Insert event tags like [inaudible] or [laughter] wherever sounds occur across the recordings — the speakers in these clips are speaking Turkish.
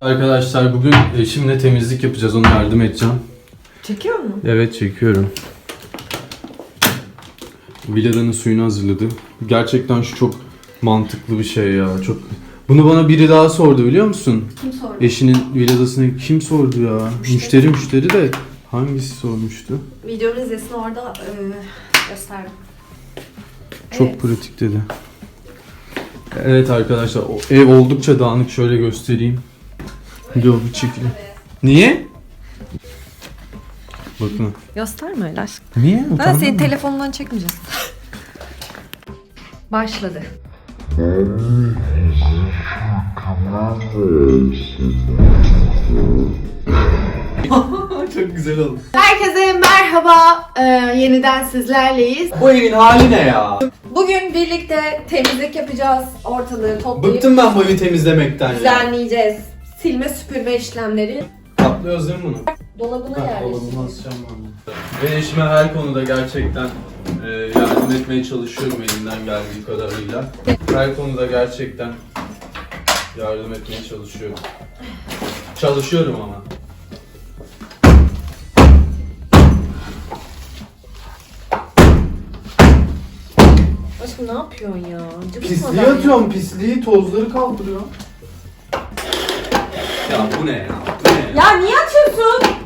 Arkadaşlar bugün eşimle temizlik yapacağız. Ona yardım edeceğim. Çekiyor mu? Evet çekiyorum. Villadanın suyunu hazırladı. Gerçekten şu çok mantıklı bir şey ya. Çok bunu bana biri daha sordu biliyor musun? Kim sordu? Eşinin villadasını kim sordu ya? Müşteri müşteri de hangisi sormuştu? Videomu izlesin orada e, gösterdim. Çok Evet. pratik dedi. Evet arkadaşlar o ev oldukça dağınık şöyle göstereyim. Dur bir çekeyim. Niye? Bakın. Gösterme öyle aşkım. Niye? Ben Utandın senin mı? telefonundan çekmeyeceğim. Başladı. [laughs] Çok güzel oldu. Herkese merhaba. Ee, yeniden sizlerleyiz. Bu evin hali ne ya? Bugün birlikte temizlik yapacağız. Ortalığı toplayıp Bıktım ben bu evi temizlemekten ya. düzenleyeceğiz. Silme süpürme işlemleri. Kaplıyoruz değil mi bunu? Dolabına dolabıma asacağım ben. Ben eşime her konuda gerçekten e, yardım etmeye çalışıyorum elimden geldiği kadarıyla. Her konuda gerçekten yardım etmeye çalışıyorum. Çalışıyorum ama. Aşkım ne yapıyorsun ya? Cıvıtma Pisliği ben atıyorum, pisliği, tozları kaldırıyor. Ya bu ne ya? Bu ne ya? Ya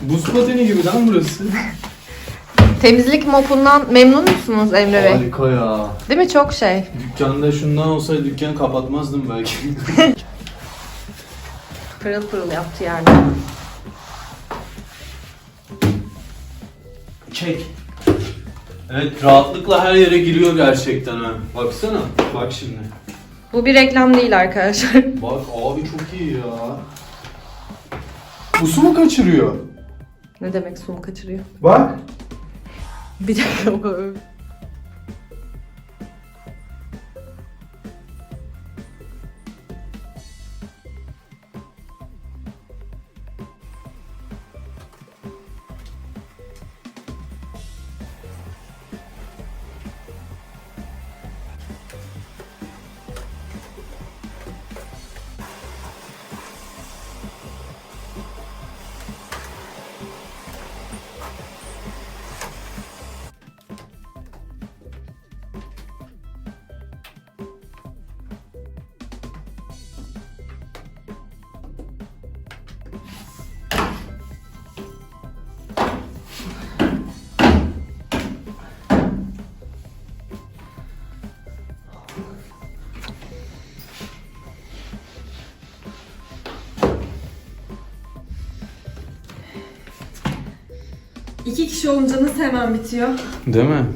Buz pateni gibi lan burası. Temizlik mopundan memnun musunuz Emre Bey? Harika ya. Değil mi çok şey? Dükkanda şundan olsaydı dükkanı kapatmazdım belki. [laughs] Pırıl pırıl yaptı yani. Çek. Evet rahatlıkla her yere giriyor gerçekten ha. Baksana. Bak şimdi. Bu bir reklam değil arkadaşlar. [laughs] Bak abi çok iyi ya. Bu su mu kaçırıyor? ne demek su mu kaçırıyor? Bak. Bir dakika İki kişi olunca nasıl hemen bitiyor? Değil mi?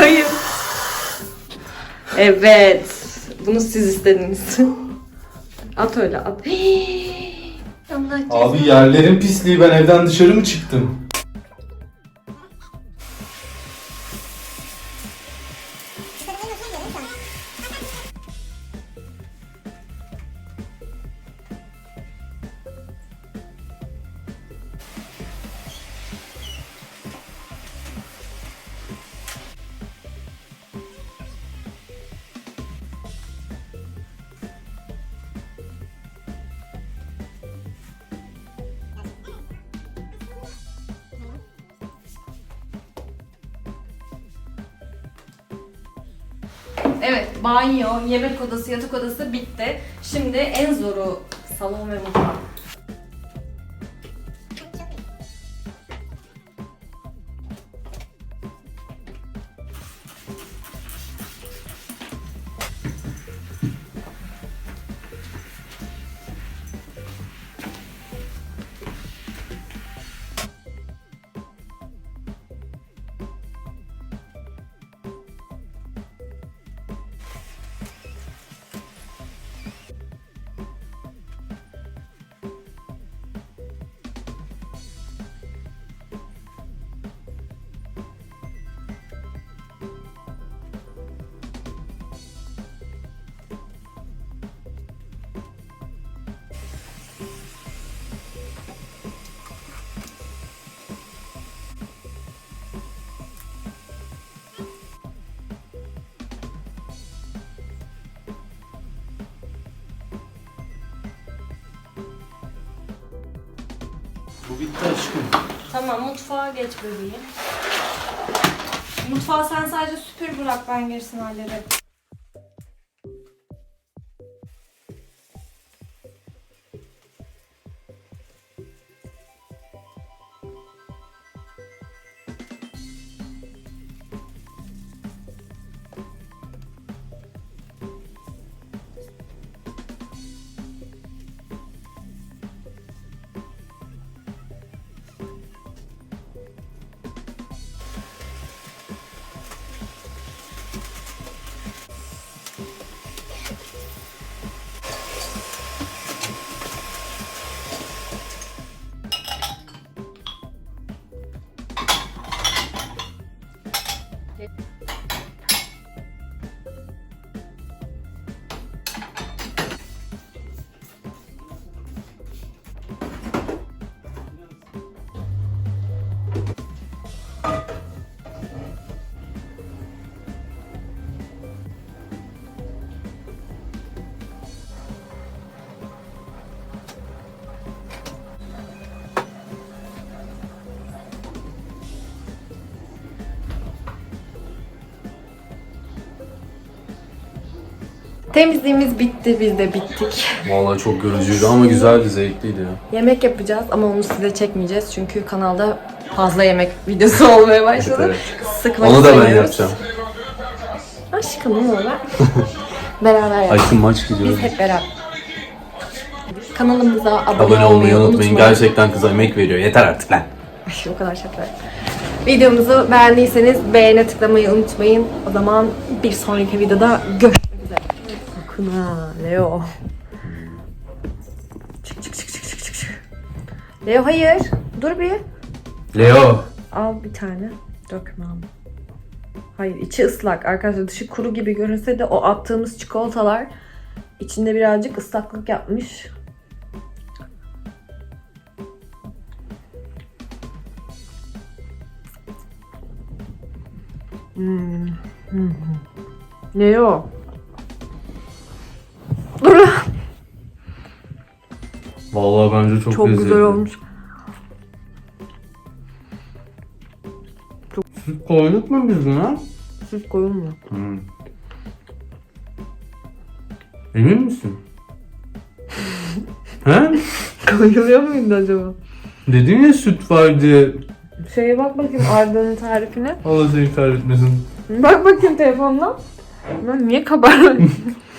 Kayıp. Evet. Bunu siz istediniz. at öyle at. Allah Abi cezanı. yerlerin pisliği ben evden dışarı mı çıktım? Evet, banyo, yemek odası, yatak odası bitti. Şimdi en zoru salon ve mutfak. Bitti aşkım. Tamam, mutfağa geç bebeğim. Mutfağı sen sadece süpür bırak, ben gerisini hallederim. Temizliğimiz bitti, biz de bittik. Vallahi çok yorucuydu ama güzeldi, zevkliydi ya. Yemek yapacağız ama onu size çekmeyeceğiz çünkü kanalda fazla yemek videosu [laughs] olmaya başladı. Evet, Sıkmak Onu da ben yapacağım. Aşkım ne olur. [laughs] beraber yapalım. Aşkım maç Biz gidiyoruz. hep beraber. Kanalımıza abone, Abone olmayı unutmayın. Gerçekten kız emek veriyor. Yeter artık lan. Ay, o kadar şaka. Videomuzu beğendiyseniz beğene tıklamayı unutmayın. O zaman bir sonraki videoda görüşmek üzere. Sakın ha Leo. Çık çık çık çık çık. çık. Leo hayır. Dur bir. Leo. Al bir tane. Dökme ama. Hayır içi ıslak. Arkadaşlar dışı kuru gibi görünse de o attığımız çikolatalar içinde birazcık ıslaklık yapmış. Hmm. Ne o? Dur. Vallahi bence çok, Çok lezzetli. güzel olmuş. Koyduk mu biz buna? Süt koyun mu? Hmm. Emin misin? [laughs] He? Koyuluyor muydu acaba? Dedin ya süt var diye. Şeye bak bakayım Arda'nın tarifine. Allah seni kahretmesin. Bak bakayım telefondan. Lan niye kabarmıyor? [laughs]